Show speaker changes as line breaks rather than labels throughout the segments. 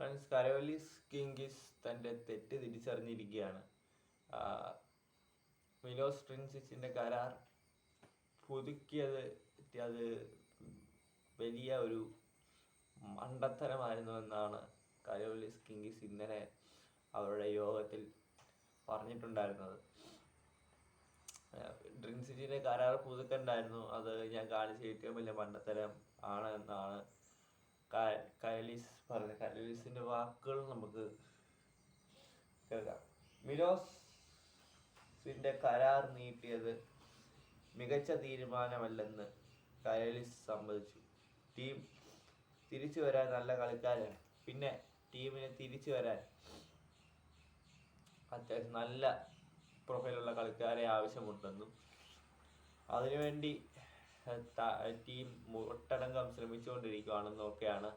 Friends Karolis കിങ്കിസ് തന്റെ തെറ്റ് തിരിച്ചറിഞ്ഞിരിക്കുകയാണ്. Milos ട്രിൻസിച്ചിന്റെ കരാർ പുതുക്കിയത് അത് വലിയ ഒരു മണ്ടത്തരമായിരുന്നു എന്നാണ് കരോലിസ് കിങ്കിസ് ഇന്നലെ അവരുടെ യോഗത്തിൽ പറഞ്ഞിട്ടുണ്ടായിരുന്നത്. ഡ്രിങ്സിറ്റിന്റെ കരാർ പുതുക്കണ്ടായിരുന്നു. അത് ഞാൻ കാണിച്ച ഏറ്റവും വലിയ മണ്ടത്തരം ആണ് എന്നാണ് ക- പറഞ്ഞ കയലീസിന്റെ വാക്കുകൾ നമുക്ക് കേൾക്കാം. മിലോസിന്റെ കരാർ നീട്ടിയത് മികച്ച തീരുമാനമല്ലെന്ന് കയലീസ് സമ്മതിച്ചു. ടീം തിരിച്ചു വരാൻ നല്ല കളിക്കാരാണ്. പിന്നെ ടീമിന് തിരിച്ചു വരാൻ അത്യാവശ്യം നല്ല പ്രൊഫൈലുള്ള കളിക്കാരെ ആവശ്യമുണ്ടെന്നും അതിനുവേണ്ടി ടീം ഒട്ടടങ്കം ശ്രമിച്ചുകൊണ്ടിരിക്കുകയാണെന്നൊക്കെയാണ്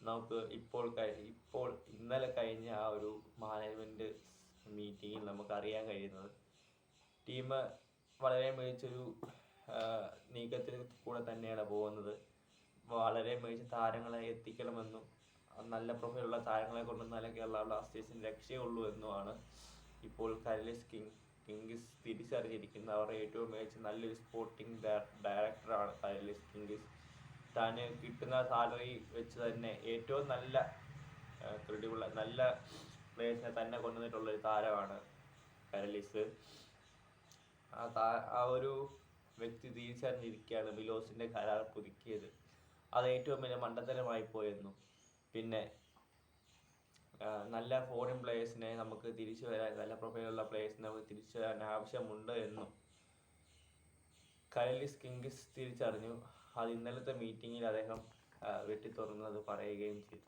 നമുക്ക് ഇപ്പോൾ ഇപ്പോൾ ഇന്നലെ കഴിഞ്ഞ ആ ഒരു മാനേജ്മെന്റ് മീറ്റിങ്ങിൽ നമുക്ക് അറിയാൻ കഴിയുന്നത്. ടീം വളരെ മികച്ചൊരു നീക്കത്തിൽ കൂടെ തന്നെയാണ് പോകുന്നത്. വളരെ മികച്ച താരങ്ങളെ എത്തിക്കണമെന്നും നല്ല പ്രൊഫൈലുള്ള താരങ്ങളെ കൊണ്ടുവന്നാലേ കേരള ബ്ലാസ്റ്റേഴ്സിന് രക്ഷയുള്ളൂ എന്നുമാണ് ഇപ്പോൾ കരലിസ് കിങ് കിങ്കിസ് തിരിച്ചറിഞ്ഞിരിക്കുന്നത് അവർ ഏറ്റവും മികച്ച നല്ലൊരു സ്പോർട്ടിംഗ് ഡയറക്ടറാണ് കൈലിസ് കിങ്കിസ് താന് കിട്ടുന്ന സാലറി വെച്ച് തന്നെ ഏറ്റവും നല്ല ക്രെഡിബിൾ നല്ല പ്ലേയേഴ്സിനെ തന്നെ കൊണ്ടുവന്നിട്ടുള്ള ഒരു താരമാണ് കരലിസ് ആ താ- ആ ഒരു വ്യക്തി തിരിച്ചറിഞ്ഞിരിക്കുകയാണ് മിലോസിന്റെ കരാർ പുതുക്കിയത്. അത് ഏറ്റവും വലിയ മണ്ടത്തരമായി പോയെന്നും പിന്നെ നല്ല ഫോറിൻ പ്ലേയേഴ്സിനെ നമുക്ക് തിരിച്ചു വരാൻ നല്ല പ്രൊഫൈലുള്ള പ്ലേയേഴ്സിനെ നമുക്ക് തിരിച്ചു വരാൻ ആവശ്യമുണ്ട് എന്നും. കൈലിസ് കിങ്കിസ് തിരിച്ചറിഞ്ഞു. അത് ഇന്നലത്തെ മീറ്റിങ്ങിൽ അദ്ദേഹം വെട്ടിത്തുറന്നത് വെട്ടി തുറന്നത് പറയുകയും ചെയ്തു.